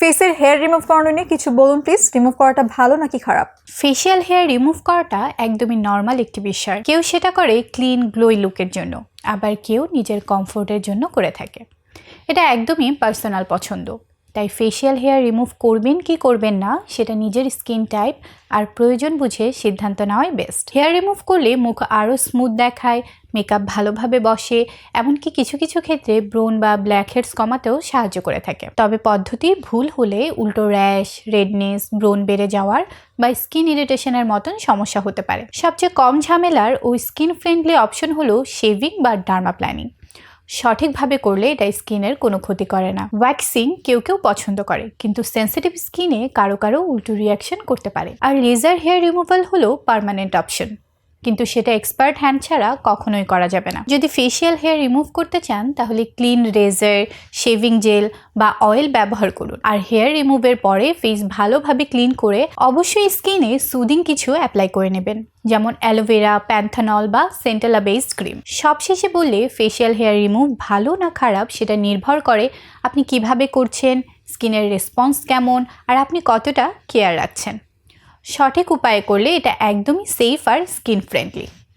ফেসের hair remove করানো নিয়ে কিছু বলুন প্লিজ রিমুভ করাটা ভালো নাকি খারাপ? ফেশিয়াল হেয়ার রিমুভ করাটা একদমই নর্মাল একটি বিষয়। কেউ সেটা করে ক্লিন গ্লোই লুকের জন্য, আবার কেউ নিজের কমফোর্টের জন্য করে থাকে। এটা একদমই পার্সোনাল পছন্দ। তাই ফেশিয়াল হেয়ার রিমুভ করবেন কি করবেন না, সেটা নিজের স্কিন টাইপ আর প্রয়োজন বুঝে সিদ্ধান্ত নেওয়াই বেস্ট হেয়ার রিমুভ করলে মুখ আরও স্মুথ দেখায় মেকআপ ভালোভাবে বসে, এমনকি কিছু কিছু ক্ষেত্রে ব্রোন বা ব্ল্যাক হেডস কমাতেও সাহায্য করে থাকে। তবে পদ্ধতি ভুল হলে উল্টো র্যাশ রেডনেস ব্রোন বেড়ে যাওয়ার বা স্কিন ইরিটেশনের মতন সমস্যা হতে পারে। সবচেয়ে কম ঝামেলার ও স্কিন ফ্রেন্ডলি অপশন হলো শেভিং বা ডার্মা প্ল্যানিং সঠিকভাবে করলে এটা স্কিনের কোনো ক্ষতি করে না। ওয়্যাক্সিং কেউ কেউ পছন্দ করে, কিন্তু সেন্সিটিভ স্কিনে কারও কারও উল্টো রিয়াকশন করতে পারে। আর লেজার হেয়ার রিমুভাল হলো পার্মানেন্ট অপশন কিন্তু সেটা এক্সপার্ট হ্যান্ড ছাড়া কখনোই করা যাবে না। যদি ফেশিয়াল হেয়ার রিমুভ করতে চান, তাহলে ক্লিন রেজার শেভিং জেল বা অয়েল ব্যবহার করুন। আর হেয়ার রিমুভের পরে ফেস ভালোভাবে ক্লিন করে অবশ্যই স্কিনে সুদিং কিছু অ্যাপ্লাই করে নেবেন। যেমন অ্যালোভেরা প্যান্থানল বা সেন্টেলা বেসড ক্রিম সবশেষে বললে ফেশিয়াল হেয়ার রিমুভ ভালো না খারাপ সেটা নির্ভর করে আপনি কীভাবে করছেন স্কিনের রেসপন্স কেমন, আর আপনি কতটা কেয়ার রাখছেন। সঠিক উপায়ে করলে এটা একদমই সেফ আর স্কিন ফ্রেন্ডলি